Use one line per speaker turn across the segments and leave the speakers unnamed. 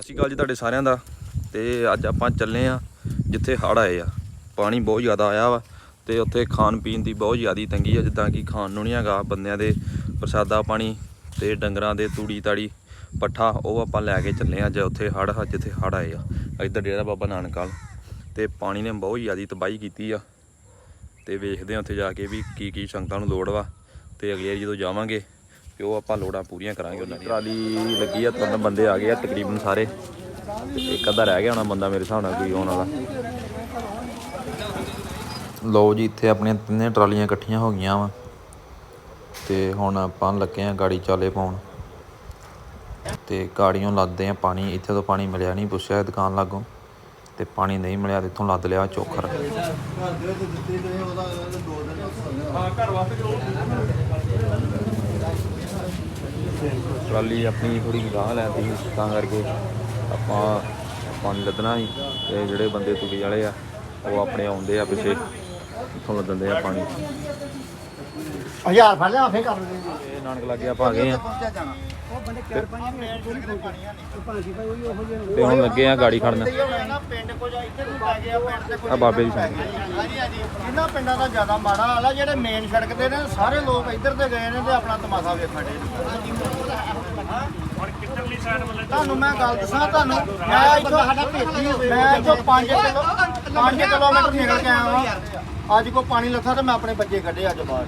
ਸਤਿ ਸ਼੍ਰੀ ਅਕਾਲ ਜੀ ਤੁਹਾਡੇ ਸਾਰਿਆਂ ਦਾ। ਤੇ ਅੱਜ ਆਪਾਂ ਚੱਲੇ ਆ ਜਿੱਥੇ ਹੜ੍ਹ ਆਏ ਆ। ਪਾਣੀ ਬਹੁਤ ਜ਼ਿਆਦਾ ਆਇਆ ਵਾ ਤੇ ਉੱਥੇ ਖਾਣ ਪੀਣ ਦੀ ਬਹੁਤ ਜ਼ਿਆਦੀ ਤੰਗੀ ਆ, ਜਿੱਦਾਂ ਕਿ ਖਾਣ ਨੂੰ ਨਹੀਂ ਹੈਗਾ, ਬੰਦਿਆਂ ਦੇ ਪ੍ਰਸਾਦਾ ਪਾਣੀ ਤੇ ਡੰਗਰਾਂ ਦੇ ਤੂੜੀ ਤਾੜੀ, ਪੱਠਾ, ਉਹ ਆਪਾਂ ਲੈ ਕੇ ਚੱਲੇ ਆ ਜੇ ਉੱਥੇ ਹੜ੍ਹ ਆ ਜਿੱਥੇ ਹੜ੍ਹ ਆਏ ਆ। ਇੱਧਰ ਡੇਰਾ ਬਾਬਾ ਨਾਨਕ ਵਾਲ। ਤੇ ਪਾਣੀ ਨੇ ਬਹੁਤ ਜ਼ਿਆਦੀ ਤਬਾਹੀ ਕੀਤੀ ਆ। ਤੇ ਵੇਖਦੇ ਆ ਉੱਥੇ ਜਾ ਕੇ ਵੀ ਕੀ ਕੀ ਸੰਗਤਾਂ ਨੂੰ ਲੋੜ ਵਾ। ਤੇ ਅਗਲੇ ਜਦੋਂ ਜਾਵਾਂਗੇ ਤੇ ਉਹ ਆਪਾਂ ਲੋੜਾਂ ਪੂਰੀਆਂ ਕਰਾਂਗੇ ਉਹਨਾਂ ਦੀ ਟਰਾਲੀ ਲੱਗੀ ਆ ਤਿੰਨ ਬੰਦੇ ਆ ਗਏ ਆ ਤਕਰੀਬਨ ਸਾਰੇ। ਇੱਕ ਅੱਧਾ ਰਹਿ ਗਿਆ ਹੋਣਾ ਬੰਦਾ ਮੇਰੇ ਹਿਸਾਬ ਨਾਲ ਕੋਈ ਆਉਣ ਵਾਲਾ। ਲਓ ਜੀ ਇੱਥੇ ਆਪਣੀਆਂ ਤਿੰਨੇ ਟਰਾਲੀਆਂ ਇਕੱਠੀਆਂ ਹੋ ਗਈਆਂ ਵਾ। ਤੇ ਹੁਣ ਆਪਾਂ ਲੱਗੇ ਆ ਗਾੜੀ ਚਾਲੇ ਪਾਉਣ। ਤੇ ਗਾੜੀਆਂ ਲੱਦਦੇ ਆ ਪਾਣੀ। ਇੱਥੇ ਤੋਂ ਪਾਣੀ ਮਿਲਿਆ ਨਹੀਂ ਪੁੱਛਿਆ ਦੁਕਾਨ ਲਾਗੋਂ। ਤੇ ਪਾਣੀ ਨਹੀਂ ਮਿਲਿਆ ਤੇ ਇੱਥੋਂ ਲੱਦ ਲਿਆ ਚੋਖਰ। ਟਰਾਲੀ ਆਪਣੀ ਥੋੜੀ ਗਾਹ ਲੈਂਦੀ ਸੀ ਤਾਂ ਕਰਕੇ ਆਪਾਂ ਪਾਣੀ ਲੱਦਣਾ ਸੀ ਤੇ ਜਿਹੜੇ ਬੰਦੇ ਤੁਗੀ ਵਾਲੇ ਆ ਉਹ ਆਪਣੇ ਆਉਂਦੇ ਆ ਪਿੱਛੇ ਇੱਥੋਂ ਲੱਦਦੇ ਆ ਪਾਣੀ।
ਹਜ਼ਾਰ ਫੜ ਲਿਆ ਫੇਰ ਕਰ ਦਿੰਦੇ
ਇਹ ਨਾਨਕ ਲੱਗੇ ਆਪਾਂ ਆ ਗਏ ਆ।
ਬੰਦੇ ਚਾਰ ਪੰਜ ਮਿੰਟ ਥੋੜੀ ਕੋਈ ਪਾਣੀਆਂ ਨਹੀਂ। ਭਾਂਜੀ ਭਾਈ ਉਹੀ ਉਹੋ ਜਿਹੇ
ਤੇ ਹੁਣ ਲੱਗੇ ਆ ਗਾੜੀ ਖੜਨ।
ਨਾ ਪਿੰਡ ਕੋ ਜਾ ਇੱਥੇ ਨੂੰ ਪੈ ਗਿਆ ਪਿੰਡ ਤੇ ਕੋਈ
ਆ ਬਾਬੇ ਦੀ
ਪੈ
ਸੰਗ
ਗਿਆ। ਹਾਂਜੀ ਹਾਂਜੀ ਇਹਨਾਂ ਪਿੰਡਾਂ ਦਾ ਜ਼ਿਆਦਾ ਮਾੜਾ ਹਾਲ ਆ ਜਿਹੜੇ ਮੇਨ ਸੜਕ ਤੇ ਨੇ ਸਾਰੇ ਲੋਕ ਇੱਧਰ ਤੇ ਗਏ ਨੇ ਤੇ ਆਪਣਾ ਤਮਾਸ਼ਾ ਵੇਖਣ ਦੇ ਤੁਹਾਨੂੰ ਮੈਂ ਗੱਲ ਦੱਸਾਂ ਤੁਹਾਨੂੰ ਮੈਂ ਇੱਥੋਂ ਸਾਡਾ ਭੇਜੀ ਮੈਂ ਇੱਥੋਂ 5 ਕਿਲੋ 5 ਕਿਲੋਮੀਟਰ ਨਿਕਲ ਕੇ ਆਇਆ ਵਾਂ। ਅੱਜ ਕੋ ਪਾਣੀ ਲੱਥਾ ਤੇ ਮੈਂ ਆਪਣੇ ਬੱਚੇ ਕੱਢੇ ਅੱਜ ਬਾਹਰ।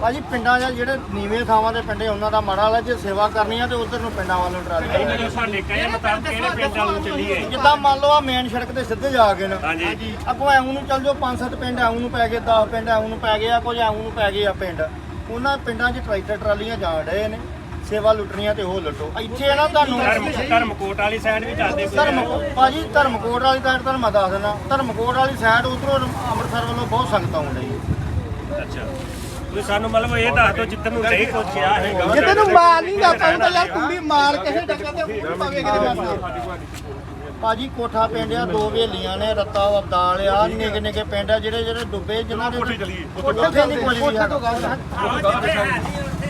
ਭਾਜੀ ਪਿੰਡਾਂ 'ਚ ਜਿਹੜੇ ਨੀਵੇਂ ਥਾਵਾਂ ਦੇ ਪਿੰਡੇ ਉਹਨਾਂ ਦਾ ਮਾੜਾ ਹਾਲ ਹੈ ਜੇ ਸੇਵਾ ਕਰਨੀ ਆ ਤੇ ਉਧਰ ਨੂੰ ਪਿੰਡਾਂ ਵੱਲ ਟਰਾਲੀ
ਜਦੋਂ ਸਾਡੇ ਕਹੇ ਮੁਤਾਬਕ ਕਿਹੜੇ ਪਿੰਡ ਵੱਲ ਨੂੰ ਚੱਲੀਏ?
ਜਿੱਦਾਂ ਮੰਨ ਲਓ ਆ ਮੇਨ ਸੜਕ ਤੇ ਸਿੱਧੇ ਜਾ ਕੇ ਨਾ।
ਹਾਂਜੀ।
ਅੱਗੋਂ ਐਉਂ ਨੂੰ ਚੱਲ ਜਾਓ ਪੰਜ ਸੱਤ ਪਿੰਡ ਐਉਂ ਨੂੰ ਪੈ ਗਏ 10 ਪਿੰਡ ਐਉਂ ਨੂੰ ਪੈ ਗਏ ਆ ਕੁਝ ਐਉਂ ਨੂੰ ਪੈ ਗਏ ਆ ਪਿੰਡ। ਉਹਨਾਂ ਪਿੰਡਾਂ 'ਚ ਟਰੈਕਟਰ ਟਰਾਲੀਆਂ ਜਾ ਰਹੇ ਨੇ। ਸੇਵਾ ਲੁੱਟਣੀਆਂ ਤੇ ਉਹ ਲੁੱਟੋ। ਇੱਥੇ ਨਾ
ਧਰਮ
ਤੁਹਾਨੂੰ
ਧਰਮਕੋਟ ਵਾਲੀ ਸਾਈਡ ਵੀ ਪਏ
ਧਰਮ ਭਾਜੀ ਧਰਮਕੋਟ ਵਾਲੀ ਸਾਈਡ ਤੁਹਾਨੂੰ ਮੈਂ ਦੱਸ ਦਿੰਦਾ। ਧਰਮਕੋਟ ਵਾਲੀ ਸਾਈਡ ਉਧਰੋਂ ਅੰਮ੍ਰਿਤਸਰ ਵੱਲੋਂ ਬਹੁਤ ਸੰਗਤ ਆਉਣ ਡਈ
ਅੱਛਾ। ਤੁਸੀਂ ਸਾਨੂੰ ਮਤਲਬ ਇਹ ਦੱਸ ਦਿਓ ਜਿੱਧਰ ਨੂੰ ਨਹੀਂ ਪਹੁੰਚਿਆ ਹੈਗਾ
ਜਿੱਤੇ ਨੂੰ ਮਾਰ ਨਹੀਂ ਦਾ ਪਾਉਂਦਾ ਯਾਰ ਕੁੰਡੀ ਮਾਰ ਕਿਸੇ ਟੱਕਰ ਤੇ ਪਾਵੇ ਕਿਤੇ ਪਾਸੇ ਭਾਜੀ ਕੋਠਾ ਪਿੰਡ ਆ ਦੋ ਵੇਲੀਆਂ ਨੇ ਰੱਤਾ ਅਬਦਾਲ ਆ ਨਿੱਕੇ ਨਿੱਕੇ ਪਿੰਡ ਆ ਜਿਹੜੇ ਜਿਹੜੇ ਡੁੱਬੇ ਜਿਨ੍ਹਾਂ ਦੇ ਕੋਠੇ ਚਲੀਏ। ਕੋਠੇ ਕੋਈ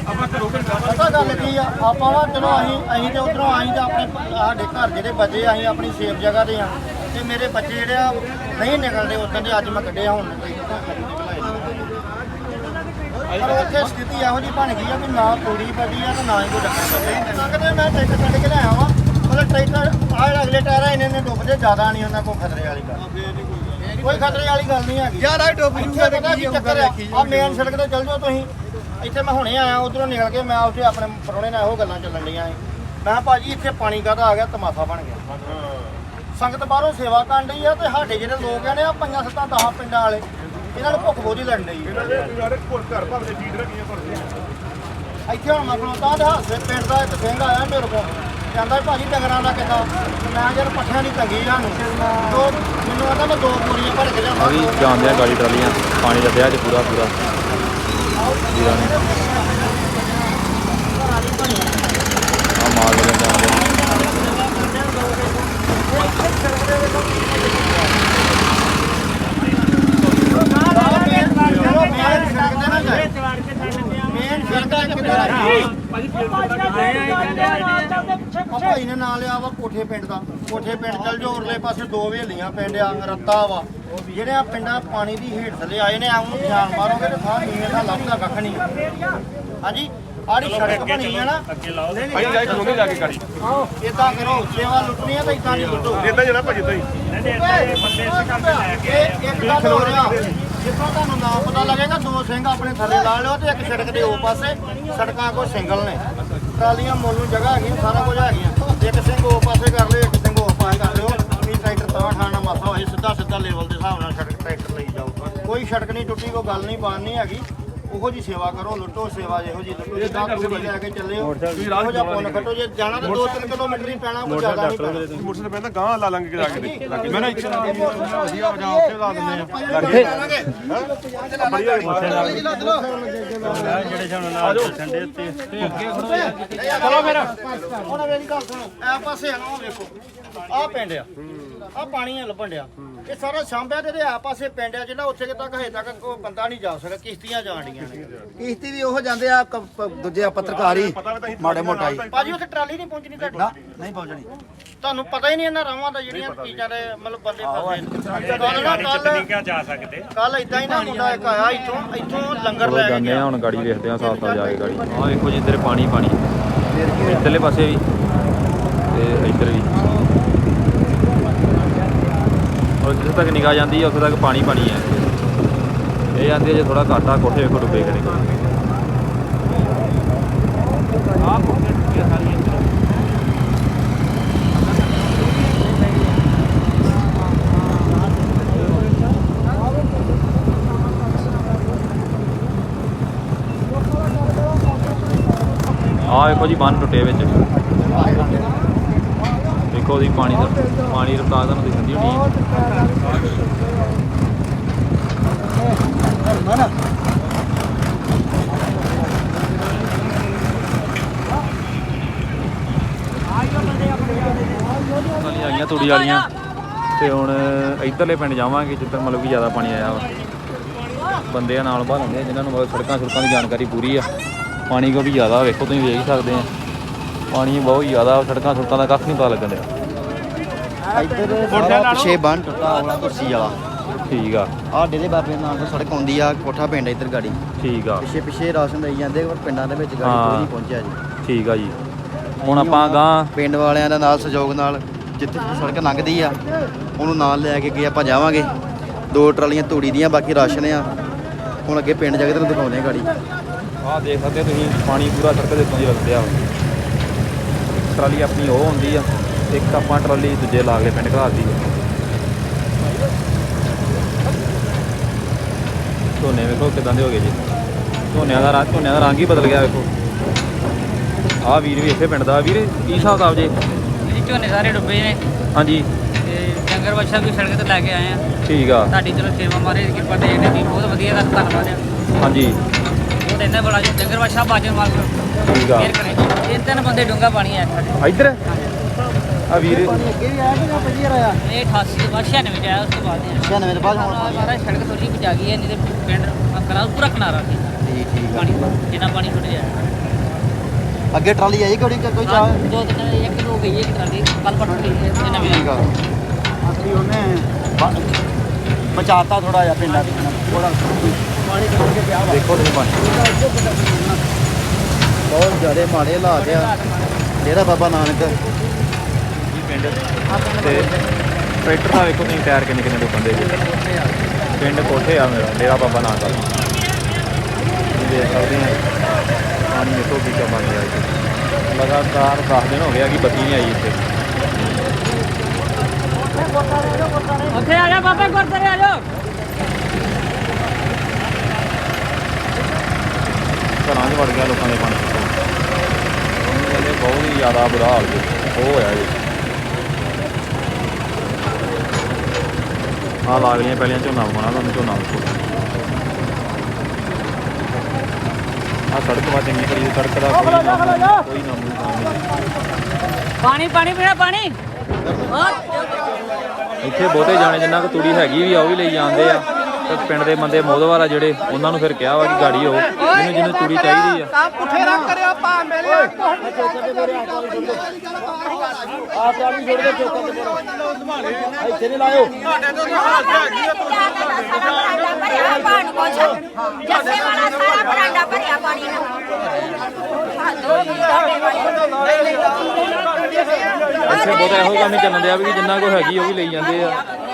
ਪਤਾ ਗੱਲ ਕੀ ਆ ਆਪਾਂ ਵਾ ਚਲੋ ਅਸੀਂ ਅਸੀਂ ਤੇ ਉਧਰੋਂ ਆਈ ਤੇ ਆਪਣੇ ਸਾਡੇ ਘਰ ਜਿਹੜੇ ਬੱਚੇ ਅਸੀਂ ਆਪਣੀ ਸੇਫ ਜਗ੍ਹਾ ਤੇ ਆ। ਤੇ ਮੇਰੇ ਬੱਚੇ ਜਿਹੜੇ ਆ ਨਹੀਂ ਨਿਕਲਦੇ ਉਦੋਂ ਦੇ ਅੱਜ ਮੈਂ ਕੱਢਿਆ ਹੁਣ। ਪਰ ਉੱਥੇ ਸਥਿਤੀ ਇਹੋ ਜਿਹੀ ਬਣ ਗਈ ਆ ਵੀ ਨਾ ਤੂੜੀ ਵੱਡੀ ਆ ਤੇ ਨਾ ਹੀ ਕੋਈ ਡੱਕਾ ਲੱਗਦੇ ਮੈਂ ਟਰੈਕਟਰ ਕੱਢ ਕੇ ਲਿਆਇਆ ਵਾਂ ਮਤਲਬ ਟਰੈਕਟਰ ਆਹ ਅਗਲੇ ਟਾਇਰ ਆ ਇਹਨੇ ਨੇ ਡੁੱਬਦੇ ਜ਼ਿਆਦਾ ਨਹੀਂ ਉਹਨਾਂ ਕੋਲ ਖਤਰੇ ਵਾਲੀ ਗੱਲ। ਕੋਈ ਖਤਰੇ ਵਾਲੀ ਗੱਲ ਨਹੀਂ ਹੈਗੀ। ਯਾਰ ਆ ਡੁੱਬ ਜੂਗਾ ਤੇ ਕੀ ਚੱਕਰ ਆ? ਆ ਮੇਨ ਸੜਕ ਤੇ ਚੱਲ ਜਾਓ ਤੁਸੀਂ। ਇੱਥੇ ਮੈਂ ਹੁਣੇ ਆਇਆ ਉਧਰੋਂ ਨਿਕਲ ਕੇ ਮੈਂ ਉੱਥੇ ਆਪਣੇ ਪਰੋਣੇ ਨਾਲ ਇਹੋ ਗੱਲਾਂ ਚੱਲਣ ਡੀਆਂ ਸੀ। ਮੈਂ ਕਿਹਾ ਭਾਜੀ ਇੱਥੇ ਪਾਣੀ ਕਾਹਦਾ ਆ ਗਿਆ? ਤਮਾਸ਼ਾ ਬਣ ਗਿਆ। ਸੰਗਤ ਬਾਹਰੋਂ ਸੇਵਾ ਕਰਨ ਡਈ ਆ ਤੇ ਸਾਡੇ ਜਿਹੜੇ ਲੋਕ ਆ ਨੇ ਆ ਪੰਜਾਂ ਸੱਤਾਂ 10 ਪਿੰਡਾਂ ਵਾਲੇ ਇਹਨਾਂ ਨੂੰ ਭੁੱਖ ਬੋਝੀ ਲੜਨ ਡਈ ਆ। ਇੱਥੇ ਹੁਣ ਮੈਂ ਖਲੋਤਾ ਤੇ ਹਾਸੇ ਪਿੰਡ ਦਾ ਇੱਕ ਸਿੰਘ ਆਇਆ ਮੇਰੇ ਕੋਲ ਕਹਿੰਦਾ ਵੀ ਭਾਜੀ ਡੰਗਰਾਂ ਦਾ ਕਿੱਦਾਂ? ਮੈਂ ਯਾਰ ਪੱਠਿਆਂ ਦੀ ਤੰਗੀ ਸਾਨੂੰ। ਦੋ ਮੈਨੂੰ ਕਹਿੰਦਾ ਮੈਂ ਦੋ ਬੋਰੀਆਂ ਭਰ ਕੇ
ਵੀ ਜਾਂਦੇ ਆ ਗਾੜੀ ਟਰਾਲੀਆਂ ਪਾਣੀ ਲੱਦਿਆ ਅੱਜ ਪੂਰਾ ਪੂਰਾ। ਵੀਰਾਂ ਨੇ ਆ ਮਾਲ ਲੈ
ਭਾਈ ਨੇ ਨਾਂ ਲਿਆ ਵਾ ਕੋਠੇ ਪਿੰਡ ਦਾ। ਕੋਠੇ ਪਿੰਡ ਚੱਲ ਜੋ ਉਰਲੇ ਪਾਸੇ ਦੋ ਹਵੇਲੀਆਂ, ਪਿੰਡ ਆ, ਰੱਤਾ ਵਾ। ਜਿਹੜੇ ਆ ਪਿੰਡਾਂ ਪਾਣੀ ਦੀ ਹੇਠ ਥੱਲੇ ਆਏ ਨੇ ਆਉਂ ਨੂੰ ਮਾਰੋਗੇ ਤੇ ਥਾਂ ਨੀਵੇਂ ਦਾ ਲੱਭਦਾ ਕੱਖ ਨਹੀਂ। ਹਾਂਜੀ ਆੜੀ ਸੜਕ ਬਣੀ ਆ ਨਾ।
ਅੱਗੇ ਲਾਓ।
ਭਾਈ ਜਾਈ ਖਲੋਗੇ ਜਾ ਕੇ ਗਾੜੀ।
ਇਦਾਂ ਕਰੋ ਸੇਵਾ ਲੁੱਟਣੀ ਆ ਤਾਂ ਇਦਾਂ ਨਹੀਂ ਲੁੱਟੋ।
ਇਦਾਂ ਜਣਾ ਭਾਜੀ ਤਾਈ
ਨਹੀਂ ਨਹੀਂ ਬੰਦੇ ਇਸ ਕੰਮ ਤੇ ਲੈ ਕੇ
ਇਹ ਇੱਕ ਗੱਲ ਹੋ ਰਿਹਾ ਜਿੱਥੋਂ ਤੁਹਾਨੂੰ ਨਾਮ ਪਤਾ ਲੱਗੇਗਾ ਦੋ ਸਿੰਘ ਆਪਣੇ ਥੱਲੇ ਲਾ ਲਿਓ ਤੇ ਇੱਕ ਸੜਕ ਦੇ ਉਹ ਪਾਸੇ ਸੜਕਾਂ ਕੋ ਸਿੰਗਲ ਨੇ। ਟਰਾਲੀਆਂ ਮੁੱਲ ਨੂੰ ਜਗ੍ਹਾ ਹੈਗੀ ਸਾਰਾ ਕੁਝ ਹੈਗੀਆਂ। ਇੱਕ ਸਿੰਘ ਉਹ ਪਾਸੇ ਕਰ ਲਿਓ ਇੱਕ ਸਿੰਘ ਉਹ ਪਾਸੇ ਕਰ ਲਿਓ ਵੀ ਟਰੈਕਟਰ ਤਾਂ ਹੋਏ ਸਿੱਧਾ ਸਿੱਧਾ ਲੈਵਲ ਦੇ ਹਿਸਾਬ ਨਾਲ ਸੜਕ ਟਰੈਕਟਰ ਲਈ ਜਾਓ ਕੋਈ ਸੜਕ ਨਹੀਂ ਟੁੱਟੀ ਕੋਈ ਗੱਲ ਨਹੀਂ ਨਹੀਂ ਹੈਗੀ। ਉਹੋ ਜੀ ਸੇਵਾ ਕਰੋ ਲੁੱਟੋ ਸੇਵਾ ਜਿਹੋ ਜੀ ਲੁੱਟੋ। ਜੇ ਦਾਤ ਤੁਸੀਂ ਲੈ ਕੇ ਚੱਲੇ ਹੋ ਇਹੋ ਜਿਹਾ ਪੁੰਨ ਖੱਟੋ। ਜੇ ਜਾਣਾ ਤਾਂ 2-3 ਕਿਲੋਮੀਟਰ ਹੀ ਪੈਣਾ ਕੋਈ ਜ਼ਿਆਦਾ ਨਹੀਂ ਪੈਣਾ।
ਮੋਟਰਸਾਈਕਲ ਪੈਂਦਾ ਗਾਂ ਲਾ ਲਾਂਗੇ ਜਾ ਕੇ ਮੈਂ ਨਾ ਇੱਥੇ ਲਾ ਦਿੰਦੇ ਆ ਵਧੀਆ ਜਾਂ ਉੱਥੇ ਲਾ ਦਿੰਦੇ ਆ। ਬੜੀਆ
ਜਿਹੜੇ ਸਾਨੂੰ ਨਾਲ ਠੰਡੇ ਉੱਤੇ
ਚਲੋ ਫਿਰ। ਹੁਣ ਮੇਰੀ ਗੱਲ ਸੁਣੋ ਐ ਪਾਸੇ ਆ ਨਾ ਵੇਖੋ। ਆਹ ਪਿੰਡ ਆ। ਆਹ ਪਾਣੀ ਆ ਲੱਭਣ ਡਿਆ। ਇਹ ਸਾਰਾ ਸਾਂਭਿਆ ਤੇ ਆ ਪਾਸੇ ਪਿੰਡ ਆ ਜਿਹੜਾ ਉੱਥੇ ਤੱਕ ਹਜੇ ਤੱਕ ਕੋਈ ਬੰਦਾ ਨਹੀਂ ਜਾ ਸਕਦਾ ਕਿਸ਼ਤੀਆਂ ਜਾਣ ਡੀਆਂ ਨੇ।
ਕਿਸ਼ਤੀ ਵੀ ਉਹ ਜਾਂਦੇ ਆ ਕ- ਪ- ਦੂਜੇ ਆ ਪੱਤਰਕਾਰੀ ਮਾੜੇ ਮੋਟਾਈ
ਭਾਜੀ ਉੱਥੇ ਟਰਾਲੀ ਨਹੀਂ ਪਹੁੰਚਣੀ ਤੁਹਾਡੀ?
ਨਾ ਨਹੀਂ ਪਹੁੰਚਣੀ।
ਤੁਹਾਨੂੰ ਪਤਾ ਹੀ ਨਹੀਂ ਇਹਨਾਂ ਰਾਵਾਂ ਦਾ ਜਿਹੜੀਆਂ ਚੀਜ਼ਾਂ ਦੇ ਮਤਲਬ ਬੰਦੇ ਫਸੇ ਕੱਲ ਨਾ।
ਨਹੀਂ
ਕੱਲ
ਕਿਹਾ ਜਾ ਸਕਦੇ।
ਕੱਲ ਇਦਾਂ ਹੀ ਨਾ ਮੁੰਡਾ ਇੱਕ ਆਇਆ ਇੱਥੋਂ ਇੱਥੋਂ ਲੰਗਰ ਲੈ ਕੇ
ਜਾਂਦੇ ਆ
ਗਿਆ।
ਹੁਣ ਗਾੜੀ ਵੇਖਦੇ ਆ ਸਾਫ਼ ਸਾਫ਼ ਜਾ ਕੇ ਗਾੜੀ। ਆਹ ਵੇਖੋ ਜੀ ਇੱਧਰ ਪਾਣੀ ਪਾਣੀ। ਇੱਧਰਲੇ ਪਾਸੇ ਵੀ। ਤੇ ਇੱਧਰ ਵੀ। ਔਰ ਜਿੱਥੇ ਤੱਕ ਨਿਗਾਹ ਜਾਂਦੀ ਹੈ, ਉੱਥੇ ਤੱਕ ਪਾਣੀ ਪਾਣੀ ਹੈ। ਇਹ ਜਾਂਦੇ ਜੇ ਥੋੜਾ ਘੱਟ ਆ, ਕੋਠੇ ਵੇਖੋ ਡੁੱਬੇ ਖੜੇ ਆਹ ਵੇਖੋ ਜੀ ਬੰਨ ਟੁੱਟੇ ਵਿੱਚ। ਦੇਖੋ ਜੀ ਪਾਣੀ ਦਾ ਪਾਣੀ ਰਫਤਾਰ ਤੁਹਾਨੂੰ ਦਿਖਦੀ ਹੋਣੀ ਵਾਲੀਆਂ ਆਈਆਂ ਤੂੜੀ ਵਾਲੀਆਂ। ਤੇ ਹੁਣ ਇਧਰਲੇ ਪਿੰਡ ਜਾਵਾਂਗੇ ਜਿੱਧਰ ਮਤਲਬ ਕਿ ਜ਼ਿਆਦਾ ਪਾਣੀ ਆਇਆ ਵਾ। ਬੰਦੇ ਨਾਲ ਭਾਲਉਂਦੇ ਆ ਜਿਨ੍ਹਾਂ ਨੂੰ ਮਤਲਬ ਸੜਕਾਂ ਸੁੜਕਾਂ ਦੀ ਜਾਣਕਾਰੀ ਪੂਰੀ ਆ। ਪਾਣੀ ਕੋ ਵੀ ਜ਼ਿਆਦਾ ਵੇਖੋ ਤੁਸੀਂ ਵੇਖ ਸਕਦੇ ਆ। ਪਾਣੀ ਬਹੁਤ ਜ਼ਿਆਦਾ ਸੜਕਾਂ ਸੁੜਕਾਂ ਦਾ ਕੱਖ ਨਹੀਂ ਪਤਾ ਲੱਗਣ ਡਿਆ।
ਇੱਧਰ ਸਾਰਾ ਪਿਛੇ ਬੰਨ ਟੁੱਟਾ ਹੋਣਾ ਕੁਰਸੀ ਵਾਲਾ।
ਠੀਕ ਆ।
ਆਹ ਡੇਰੇ ਬਾਬੇ ਨਾਲ ਤੋਂ ਸੜਕ ਆਉਂਦੀ ਆ ਕੋਠਾ ਪਿੰਡ ਇੱਧਰ ਗਾੜੀ।
ਠੀਕ ਆ।
ਪਿਛੇ ਪਿਛੇ ਰਾਸ਼ਨ ਦੇਈ ਜਾਂਦੇ ਪਰ ਪਿੰਡਾਂ ਦੇ ਵਿੱਚ। ਗਾੜੀ ਕੋਈ ਨਹੀਂ ਪਹੁੰਚਿਆ ਜੀ।
ਠੀਕ ਆ ਜੀ। ਹੁਣ ਆਪਾਂ ਗਾਂ
ਪਿੰਡ ਵਾਲਿਆਂ ਦਾ ਨਾਲ ਸਹਿਯੋਗ ਨਾਲ ਜਿੱਥੇ ਜਿੱਥੇ ਸੜਕ ਲੰਘਦੀ ਆ ਉਹਨੂੰ ਨਾਲ ਲੈ ਕੇ ਅੱਗੇ ਆਪਾਂ ਜਾਵਾਂਗੇ। ਦੋ ਟਰਾਲੀਆਂ ਤੂੜੀ ਦੀਆਂ ਬਾਕੀ ਰਾਸ਼ਨ ਆ। ਹੁਣ ਅੱਗੇ ਪਿੰਡ ਜਾ ਕੇ ਤੁਹਾਨੂੰ ਦਿਖਾਉਂਦੇ ਆ ਗਾੜੀ।
ਆਹ ਦੇਖ ਸਕਦੇ ਹੋ ਤੁਸੀਂ ਪਾਣੀ ਪੂਰਾ ਸੜਕ ਦੇ ਉੱਤੋਂ ਦੀ ਵਗਦਿਆ ਟਰਾਲੀ ਆਪਣੀ ਉਹ ਹੁੰਦੀ ਆ ਇੱਕ ਆਪਾਂ ਟਰਾਲੀ ਦੂਜੇ ਲਾਗਲੇ ਪਿੰਡ ਘਲਾਤੀ ਝੋਨੇ ਵੇਖੋ ਕਿਦਾਂ ਦੇ ਹੋ ਗਏ ਜੀ। ਝੋਨਿਆਂ ਦਾ ਰੰਗ ਝੋਨਿਆਂ ਦਾ ਰੰਗ ਹੀ ਬਦਲ ਗਿਆ ਵੇਖੋ। ਆਹ ਵੀਰ ਵੀ ਇੱਥੇ ਪਿੰਡ ਦਾ ਵੀਰ ਕੀ ਹਿਸਾਬ ਕਿਤਾਬ ਜੇ?
ਜੀ ਝੋਨੇ ਸਾਰੇ ਡੁੱਬੇ ਨੇ।
ਹਾਂਜੀ।
ਤੇ ਡੰਗਰ ਵੱਛਾ ਵੀ ਸੜਕ ਤੇ ਲੈ ਕੇ ਆਏ ਆ।
ਠੀਕ ਆ।
ਤੁਹਾਡੀ ਚਲੋ ਸੇਵਾ ਮਾਰੇ ਕਿਰਪਾ ਦੇ ਨੇ ਵੀ ਬਹੁਤ ਵਧੀਆ ਦਾ ਧੰਨਵਾਦ ਆ।
ਹਾਂਜੀ।
ਉਹ ਇੰਨਾ ਬੜਾ ਜੀ ਡੰਗਰ ਵੱਛਾ ਬਾਜਣ ਵਾਲ
ਠੀਕ ਆ।
ਫੇਰ ਕਰੇ। ਇਹ ਤਿੰਨ ਬੰਦੇ ਡੂੰਗਾ ਪਾਣੀ ਆ
ਇੱਧਰ? ਆ ਵੀਰ।
ਅੱਗੇ ਵੀ ਆਇਆ ਕਿ ਜਾਂ ਪਹਿਲੀ ਆਇਆ
ਇਹ 88 ਦੇ ਬਾਅਦ 96 ਚ ਆਇਆ ਉਸ ਤੋਂ ਬਾਅਦ ਇਹ
96 ਦੇ ਬਾਅਦ ਹੁਣ
ਮਾਰਾ ਸੜਕ ਥੋੜੀ ਬਚਾ ਗਈ ਹੈ ਨਹੀਂ ਤੇ ਪਿੰਡ ਕਨਾਲ ਪੂਰਾ ਕਿਨਾਰਾ ਸੀ।
ਠੀਕ ਠੀਕ
ਪਾਣੀ ਜਿੰਨਾ ਪਾਣੀ ਛੁੱਟ ਗਿਆ।
ਅੱਗੇ ਟਰਾਲੀ ਆਈ ਕੋਈ ਕੋਈ ਚਾਹ?
ਦੋ ਤਿੰਨ ਇੱਕ ਦੋ ਗਈ ਇੱਕ ਟਰਾਲੀ ਕੱਲ ਪਟ ਗਈ ਹੈ ਇਹ ਨਵੀਂ।
ਠੀਕ ਆ। ਅਸਲੀ ਉਹਨੇ ਬਚਾਤਾ ਥੋੜਾ ਜਿਹਾ ਪਿੰਡਾਂ ਦੇ ਥੋੜਾ
ਦੇਖੋ ਤੁਸੀਂ ਪਾਣੀ।
ਬਹੁਤ ਜ਼ਿਆਦਾ ਮਾੜੇ ਹਾਲਾਤ ਆ ਡੇਰਾ ਬਾਬਾ ਨਾਨਕ।
ਜੀ ਪਿੰਡ ਤੇ ਟਰੈਕਟਰ ਦਾ ਵੇਖੋ ਤੁਸੀਂ ਟਾਇਰ ਕਿੰਨੇ ਕਿੰਨੇ ਡੁੱਬਣ ਦੇ ਪਿੰਡ ਕੋਠੇ ਆ ਮੇਰਾ ਡੇਰਾ ਬਾਬਾ ਨਾਨਕ ਦਾ ਤੁਸੀਂ ਦੇਖ ਸਕਦੇ ਆ। ਪਾਣੀ ਵੇਖੋ ਕੀ ਕਾ ਬਣ ਗਿਆ ਇੱਥੇ। ਲਗਾਤਾਰ 10 ਦਿਨ ਹੋ ਗਿਆ ਕਿ ਬੱਤੀ ਨਹੀਂ ਆਈ ਇੱਥੇ।
ਉੱਥੇ ਆ ਜਾ ਬਾਬਾ ਗੁਰਦਾਰੇ ਆ ਜਾ
ਘਰਾਂ 'ਚ ਵੜ ਗਿਆ ਲੋਕਾਂ ਦੇ ਪਾਣੀ ਉਹਨੂੰ ਕਹਿੰਦੇ ਬਹੁਤ ਹੀ ਜ਼ਿਆਦਾ ਬੁਰਾ ਹਾਲ ਜੀ ਉਹ ਹੋਇਆ ਜੀ। ਆ ਲਾਗ ਲੀਆਂ ਪਹਿਲੀਆਂ ਝੋਨਾ ਪਾਉਣਾ ਤੁਹਾਨੂੰ ਝੋਨਾ ਆ ਸੜਕ ਵਾ ਚੰਗੀ ਕਰੀ ਸੜਕ ਦਾ ਕੋਈ ਨਾ ਕੋਈ ਨਾ
ਪਾਣੀ ਪਾਣੀ ਪੀਣਾ ਪਾਣੀ।
ਇੱਥੇ ਬਹੁਤੇ ਜਾਣੇ ਜਿੰਨਾ ਕੁ ਤੂੜੀ ਹੈਗੀ ਵੀ ਆ ਉਹ ਵੀ ਲਈ ਜਾਂਦੇ ਆ। ਤੇ ਪਿੰਡ ਦੇ ਬੰਦੇ ਮੋਦਵਾਰ ਆ ਜਿਹੜੇ ਉਹਨਾਂ ਨੂੰ ਫਿਰ ਕਿਹਾ ਵਾ ਕਿ ਗਾੜੀ ਹੋ ਜਿਹਨੂੰ ਜਿਹਨੂੰ ਤੂੜੀ ਚਾਹੀਦੀ ਆ।
ਜੱਸੇ ਵਾਲਾ ਸਾਰਾ ਬਰਾਂਡਾ ਭਰਿਆ ਪਾਣੀ ਨਾਲ ਹਾਂ ਦੋ ਤੁਹਾਡੇ ਵਾਲੇ
ਇੱਥੇ ਬਹੁਤਾ ਇਹੋ ਕੰਮ ਹੀ ਚੱਲਣ ਦਿਆ ਵੀ ਜਿੰਨਾ ਕੋ ਹੈਗੀ ਉਹ ਵੀ ਲਈ ਜਾਂਦੇ ਆ। ਤੇ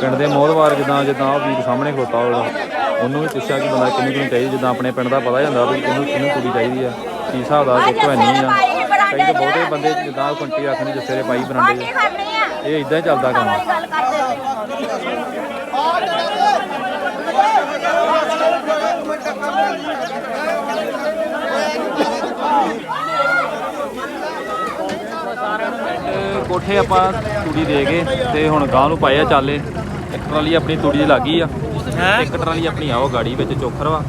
ਪਿੰਡ ਦੇ ਮੋਦਵਾਰ ਜਿੱਦਾਂ ਜਿੱਦਾਂ ਉਹ ਵੀਰ ਸਾਹਮਣੇ ਖਲੋਤਾ ਹੋਣਾ ਉਹਨੂੰ ਵੀ ਪੁੱਛਿਆ ਕਿ ਬੰਦਾ ਕਿੰਨੀ ਕਿੰਨੀ ਚਾਹੀਦੀ ਜਿੱਦਾਂ ਆਪਣੇ ਪਿੰਡ ਦਾ ਪਤਾ ਹੁੰਦਾ ਵੀ ਕਿਹਨੂੰ ਕਿਹਨੂੰ ਕੁੜੀ ਚਾਹੀਦੀ ਆ ਕੀ ਹਿਸਾਬ ਦਾ ਹੈ ਨਹੀਂ ਆ। ਕਈ ਤਾਂ ਬਹੁਤੇ ਬੰਦੇ ਜਿੱਦਾਂ ਉਹ ਕੰਟੀ ਆਖਣੀ ਜੱਸੇ ਦੇ ਪਾਈ
ਆ?
ਇਹ ਇਦਾਂ ਹੀ ਚੱਲਦਾ ਕੰਮ
ਗੱਲ ਕਰਦੇ
ਪਿੰਡ ਕੋਠੇ ਆਪਾਂ ਤੂੜੀ ਦੇ ਕੇ ਤੇ ਹੁਣ ਗਾਂ ਨੂੰ ਪਾਏ ਆ ਚਾਲੇ। ਇੱਕ ਟਰਾਲੀ ਆਪਣੀ ਤੂੜੀ ਦੀ ਲੱਗੀ ਆ। ਇੱਕ ਟਰਾਲੀ ਆਪਣੀ ਆਓ ਗਾੜੀ ਵਿੱਚ ਚੋਖਰ ਵਾ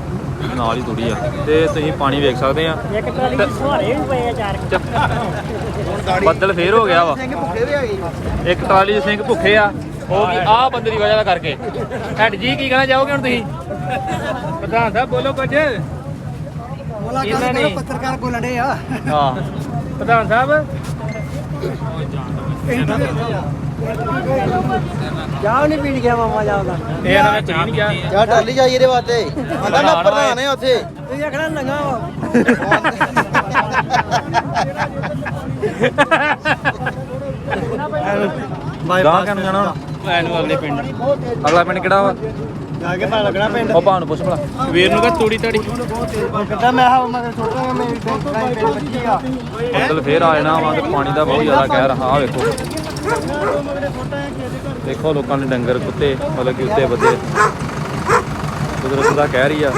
ਨਾਲ ਹੀ ਤੂੜੀ ਆ। ਤੇ ਤੁਸੀਂ ਪਾਣੀ ਵੇਖ ਸਕਦੇ ਆ।
ਇੱਕ ਟਰਾਲੀ ਸੁਹਾਰੇ ਵੀ ਪਏ ਆ ਚਾਰ।
ਬੱਦਲ ਫੇਰ ਹੋ ਗਿਆ ਵਾ।
ਸਿੰਘ ਭੁੱਖੇ ਵੀ ਹੈਗੇ।
ਇੱਕ ਟਰਾਲੀ ਸਿੰਘ ਭੁੱਖੇ ਆ। ਉਹ ਕੀ ਆਹ ਬੰਦੇ ਦੀ ਵਜ੍ਹਾ ਦਾ ਕਰਕੇ। ਹੈਡ ਜੀ ਕੀ ਕਹਿਣਾ ਚਾਹੋਗੇ ਹੁਣ ਤੁਸੀਂ?
ਪ੍ਰਧਾਨ ਸਾਹਿਬ ਬੋਲੋ ਕੁਝ। ਇਹਨਾਂ ਨੇ
ਪੱਤਰਕਾਰ ਲੜੇ ਆ।
ਹਾਂ।
ਪ੍ਰਧਾਨ ਸਾਹਿਬ
ਚਾਹ ਨਹੀਂ ਪੀਣ ਗਿਆ ਮਾਮਾ ਜਾਉਂਦਾ
ਇਹ ਇਹਨਾਂ ਨੇ ਚਾਹ ਨਹੀਂ ਗਿਆ
ਯਾਰ ਟਰਾਲੀ ਜਾਈ ਇਹਦੇ ਵਾਸਤੇ। ਆਂਦਾ ਮੈਂ ਪ੍ਰਧਾਨ ਆ ਉੱਥੇ।
ਤੁਸੀਂ ਆਖਣਾ ਵਾ।
ਜਾਣਾ?
ਪਿੰਡ।
ਅਗਲਾ ਪਿੰਡ ਕਿਹੜਾ ਵਾ?
ਜਾ ਕੇ ਪਾ ਲੱਗਣਾ ਪਿੰਡ।
ਉਹ ਨੂੰ ਪੁੱਛ ਭਲਾ।
ਵੀਰ ਨੂੰ ਕਹ ਤੂੜੀ ਤੜੀ।
ਕਹਿੰਦਾ ਮੈਂ ਹਾਂ ਮੈਂ ਛੋਟਾ ਮੇਰੀ ਬੈਂਕ ਪਿੰਡ ਬੱਚੀ ਆ।
ਬੱਦਲ ਫੇਰ ਆ ਜਾਣਾ ਵਾ ਤੇ ਪਾਣੀ ਦਾ ਬਹੁਤ ਜ਼ਿਆਦਾ ਕਹਿ ਰਹਾ ਆ ਵੇਖੋ। ਦੇਖੋ ਲੋਕਾਂ ਨੇ ਡੰਗਰ ਕੁੱਤੇ ਮਤਲਬ ਕਿ ਉੱਤੇ ਬੱਦੇ। ਕੁਦਰਤ ਦਾ ਕਹਿ ਰਹੀ ਆ।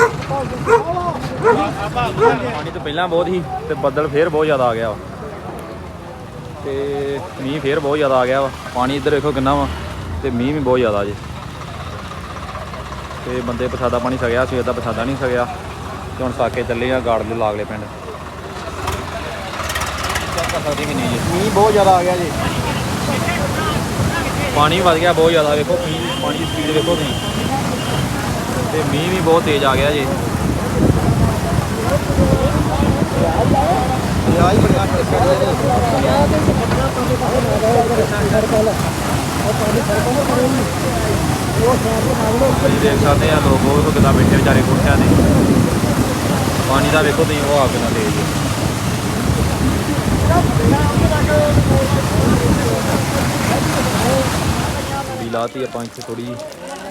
ਪਾਣੀ ਤਾਂ ਪਹਿਲਾਂ ਬਹੁਤ ਸੀ ਤੇ ਬੱਦਲ ਫੇਰ ਬਹੁਤ ਜ਼ਿਆਦਾ ਆ ਗਿਆ ਵਾ। ਤੇ ਮੀਂਹ ਫੇਰ ਬਹੁਤ ਜ਼ਿਆਦਾ ਆ ਗਿਆ ਵਾ। ਪਾਣੀ ਇੱਧਰ ਵੇਖੋ ਕਿੰਨਾ ਵਾ ਤੇ ਮੀਂਹ ਵੀ ਬਹੁਤ ਜ਼ਿਆਦਾ ਜੇ। ਤੇ ਬੰਦੇ ਪ੍ਰਸਾਦਾ ਪਾਣੀ ਸਕਿਆ ਸਵੇਰ ਦਾ ਪ੍ਰਸਾਦਾ ਨਹੀਂ ਸਕਿਆ ਤੇ ਹੁਣ ਸਾਕੇ ਚੱਲੇ ਆ ਗਾੜ ਦੇ ਲਾਗਲੇ ਪਿੰਡ।
ਮੀਂਹ ਬਹੁਤ ਜ਼ਿਆਦਾ ਆ ਗਿਆ ਜੀ।
ਪਾਣੀ ਵੱਧ ਗਿਆ ਬਹੁਤ ਜ਼ਿਆਦਾ, ਵੇਖੋ ਪਾਣੀ ਦੀ ਸਪੀਡ ਵੇਖੋ ਤੁਸੀਂ। ਤੇ ਮੀਂਹ ਵੀ ਬਹੁਤ ਤੇਜ਼ ਆ ਗਿਆ ਜੀ।
ਯਾਰ ਬੜਾ ਟੱਕਰ
ਤੁਸੀਂ ਦੇਖ ਸਕਦੇ ਆ ਲੋਕ ਉਹ ਕਿੱਦਾਂ ਬੈਠੇ ਵਿਚਾਰੇ ਕੋਠਿਆਂ ਤੇ। ਪਾਣੀ ਦਾ ਵੇਖੋ ਤੁਸੀਂ ਉਹ ਆ ਕਿੰਨਾ ਤੇਜ਼ ਹੈ ਵੀ ਲਾਤੀ ਆਪਾਂ ਇੱਥੇ ਥੋੜੀ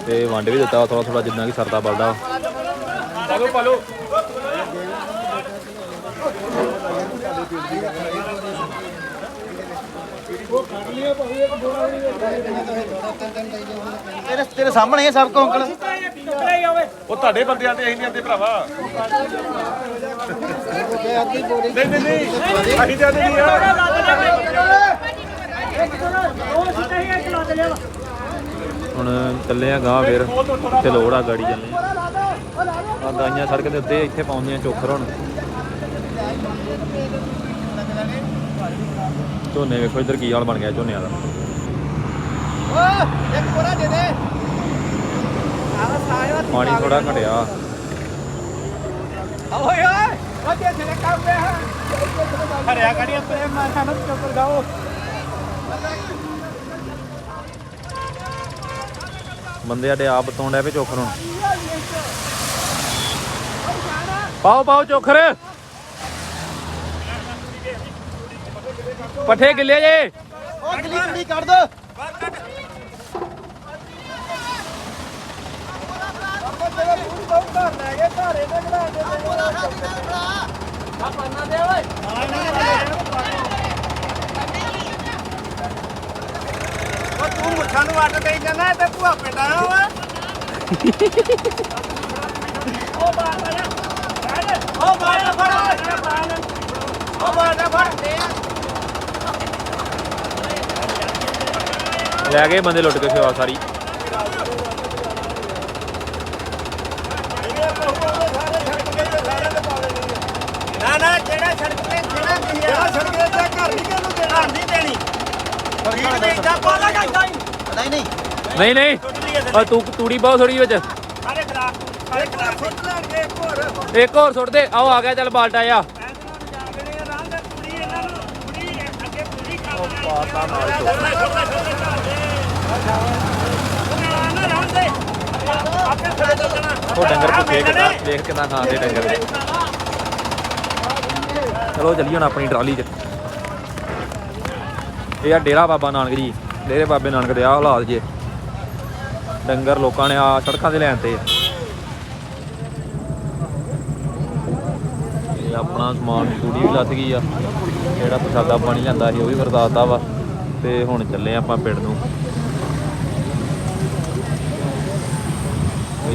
ਤੇ ਵੰਡ ਵੀ ਦਿੱਤਾ ਥੋੜਾ ਥੋੜਾ ਜਿੰਨਾ ਕਿ ਸਰਦਾ ਬਲਦਾ।
ਪਾਲੋ ਪਾਲੋ।
ਤੇਰੇ ਤੇਰੇ ਸਾਹਮਣੇ ਸਭ ਕੁਝ ਅੰਕਲ।
ਉਹ ਤੁਹਾਡੇ ਬੰਦਿਆਂ ਤੇ ਅਸੀਂ ਨਹੀਂ ਆਂਦੇ ਭਰਾਵਾ। ਨਹੀਂ ਨਹੀਂ ਨਹੀਂ ਅਸੀਂ ਤੇ ਆਂਦੇ ਨਹੀਂ ਆ।
ਹੁਣ ਚੱਲੇ ਆ ਗਾਂ ਫਿਰ ਇੱਥੇ ਲੋੜ ਆ ਗਾੜੀ ਚੱਲੇ ਆ। ਗਾਈਆਂ ਸੜਕ ਦੇ ਉੱਤੇ ਇੱਥੇ ਪਾਉਂਦੀਆਂ ਚੋਖਰ ਹੁਣ। ਝੋਨੇ ਵੇਖੋ ਇੱਧਰ ਕੀ ਹਾਲ ਬਣ ਗਿਆ ਝੋਨਿਆਂ ਦਾ। ਪਾਣੀ ਥੋੜਾ ਘਟਿਆ।
ਹਰਿਆ ਕੜੀ ਆਪਣੇ ਮਾਨਾ ਨੂੰ ਚੁੱਪ ਗਾਓ
ਬੰਦੇ ਸਾਡੇ ਆਪ ਤੋਂ ਡੈ ਪਏ ਚੋਖਰ ਹੁਣ ਪਾਓ ਪਾਓ ਚੋਖਰ ਪੱਠੇ ਗਿੱਲੇ ਜੇ।
ਉਹ ਗਲੀ ਗਲੀ ਕੱਢ ਦੋ।
ਤੂੰ ਮੁੱਛਾਂ ਨੂੰ ਵੱਟ ਦੇਈ ਜਾਂਦਾ ਤੇ ਭੂਆ ਪਿੰਡ ਆਇਆ ਵਾ। ਉਹ ਬਾਹਰ ਆ ਉਹ ਬਾਹਰ ਫੜ। ਉਹ ਬਾਹਰ ਫੜ।
ਲੈ ਗਏ ਬੰਦੇ ਲੁੱਟ ਕੇ ਸੇਵਾ ਸਾਰੀ।
ਨਾ ਨਾ ਜਿਹੜਾ ਸੜਕ ਤੇ ਜਿਹੜਾ ਨਹੀਂ ਜਿਹੜਾ ਸੜਕ ਤੇ ਘਰ ਨਹੀਂ ਕਿਹਨੂੰ ਦੇਣਾ ਨਹੀਂ ਦੇਣੀ ਫਰੀਦ ਵੇਚਦਾ ਪਾਲਾ ਕਰਦਾ
ਨਹੀਂ ਨਹੀਂ
ਨਹੀਂ ਨਹੀਂ ਆ ਤੂੰ ਤੂੜੀ ਬਹੁਤ ਥੋੜੀ ਵਿੱਚ
ਸਾਰੇ ਖਰਾਬ ਸਾਰੇ ਖਰਾਬ ਸੁੱਟ ਲੈਣਗੇ ਇੱਕ ਹੋਰ
ਇੱਕ ਹੋਰ ਸੁੱਟ ਦੇ ਆਓ ਆ ਗਿਆ ਚੱਲ ਬਾਲਟਾ ਆ ਉਹ ਡੰਗਰ ਭੁੱਖੇ ਕਿੱਦਾਂ, ਦੇਖ ਕਿੰਨਾ ਖਾਂਦੇ ਡੰਗਰ ਚਲੋ ਚੱਲੀਏ ਹੁਣ ਆਪਣੀ ਟਰਾਲੀ 'ਚ। ਇਹ ਆ ਡੇਰਾ ਬਾਬਾ ਨਾਨਕ ਜੀ। ਡੇਰੇ ਬਾਬੇ ਨਾਨਕ ਦੇ ਆ ਹਾਲਾਤ ਜੇ। ਡੰਗਰ ਲੋਕਾਂ ਨੇ ਆ ਸੜਕਾਂ ਤੇ ਲੈਣ ਤੇ। ਇਹ ਆਪਣਾ ਸਮਾਨ ਤੂੜੀ ਵੀ ਲੱਥ ਗਈ ਆ। ਜਿਹੜਾ ਪ੍ਰਸਾਦਾ ਪਾਣੀ ਲੈਂਦਾ ਸੀ, ਉਹ ਵੀ ਵਰਤਾਤਾ ਵਾ। ਤੇ ਹੁਣ ਚੱਲੇ ਆਪਾਂ ਪਿੰਡ ਨੂੰ।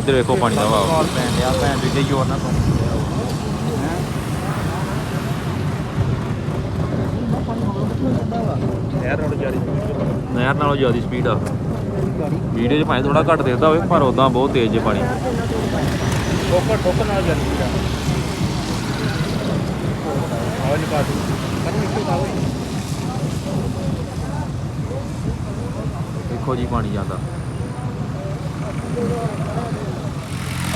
ਇੱਧਰ ਵੇਖੋ ਪਾਣੀ ਦਾ ਵਾ
ਭੈਣ ਲਿਆ ਭੈਣ ਵੀ ਦੇ ਜੋਰ ਨਾਲ
ਨਹਿਰ ਨਾਲੋਂ ਜ਼ਿਆਦਾ ਨਹਿਰ ਨਾਲੋਂ ਜ਼ਿਆਦਾ ਸਪੀਡ ਆ। ਵੀਡੀਓ 'ਚ ਭਾਵੇਂ ਥੋੜਾ ਘੱਟ ਦਿਖਦਾ ਹੋਵੇ ਪਰ ਉਦਾਂ ਬਹੁਤ ਤੇਜ਼ ਹੈ ਪਾਣੀ।
ਠੋਕਰ ਠੋਕਰ ਨਾਲ ਜਾਰੀ ਆ। ਆਵਾਜ਼ ਪਾ ਦੇ
ਦੇਖੋ ਜੀ ਪਾਣੀ ਜਾਂਦਾ।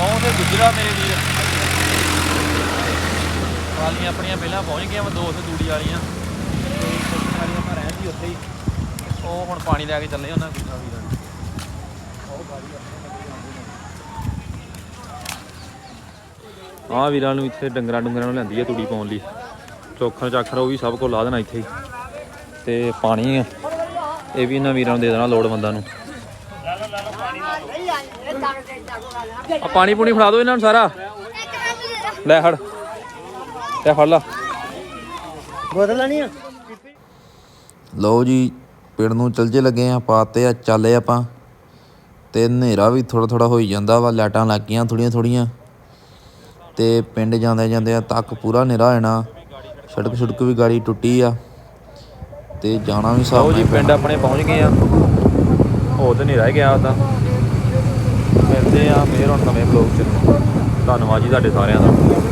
ਆਉਂਦੇ ਗੁਜਰਾ ਮੇਰੇ ਵੀਰ। ਵਾਲੀਆਂ ਆਪਣੀਆਂ ਪਹਿਲਾਂ ਪਹੁੰਚ ਗਈਆਂ ਵਾ, ਦੋ ਸੇ ਤੂੜੀ ਵਾਲੀਆਂ। ਤੇ ਕੁੜੀਆਂ ਵਾਲੀਆਂ ਆਪਾਂ ਰਹਿਣ ਦੀ ਉੱਥੇ ਹੀ ਉਹ ਹੁਣ ਪਾਣੀ ਲੈ ਕੇ ਚੱਲੇ ਉਹਨਾਂ ਗੁਜਰਾ ਵੀਰਾਂ ਨੂੰ। ਆ ਵੀਰਾਂ ਨੂੰ ਇੱਥੇ ਡੰਗਰਾਂ ਡੁੰਗਰਾਂ ਨੂੰ ਲੈਂਦੀ ਹੈ ਤੂੜੀ ਪਾਉਣ ਲਈ। ਚੋਖਰ ਚਾਖਰ ਉਹ ਵੀ ਸਭ ਕੁਝ ਲਾ ਦੇਣਾ ਇੱਥੇ ਤੇ ਪਾਣੀ ਆ। ਇਹ ਵੀ ਇਹਨਾਂ ਵੀਰਾਂ ਨੂੰ ਦੇ ਦੇਣਾ ਲੋੜਵੰਦਾਂ ਨੂੰ। ਆ ਪਾਣੀ ਪੂਣੀ ਫੜਾ ਦਿਓ ਇਹਨਾਂ ਨੂੰ ਸਾਰਾ। ਲੈ ਫੜ। ਲੈ ਫੜ ਲਾ।
ਬੋਤਲ ਲੈਣੀ ਆ
ਲਓ ਜੀ ਪਿੰਡ ਨੂੰ ਚਲ ਜੇ ਲੱਗੇ ਆ ਪਾਤੇ ਆ ਚੱਲੇ ਆਪਾਂ। ਤੇ ਹਨੇਰਾ ਵੀ ਥੋੜਾ ਥੋੜਾ ਹੋਈ ਜਾਂਦਾ ਵਾ ਲਾਈਟਾਂ ਲੱਗ ਗਈਆਂ ਥੋੜੀਆਂ ਥੋੜੀਆਂ ਤੇ ਪਿੰਡ ਜਾਂਦੇ ਜਾਂਦੇ ਆ ਤੱਕ ਪੂਰਾ ਹਨੇਰਾ ਹੋ ਜਾਣਾ ਸੜਕ ਸੜਕ ਵੀ ਗਾੜੀ ਟੁੱਟੀ ਆ। ਤੇ ਜਾਣਾ ਵੀ ਸਾਹਮਣੇ
ਜੀ ਪਿੰਡ ਆਪਣੇ ਪਹੁੰਚ ਗਏ ਆ। ਉਹ ਤੇ ਨਹੀਂ ਰਹਿ ਗਿਆ ਉਹਦਾ ਮਿਲਦੇ ਆ ਫੇਰ ਹੁਣ ਨਵੇਂ ਬਲੌਗ ਚ। ਧੰਨਵਾਦ ਜੀ ਤੁਹਾਡੇ ਸਾਰਿਆਂ ਦਾ।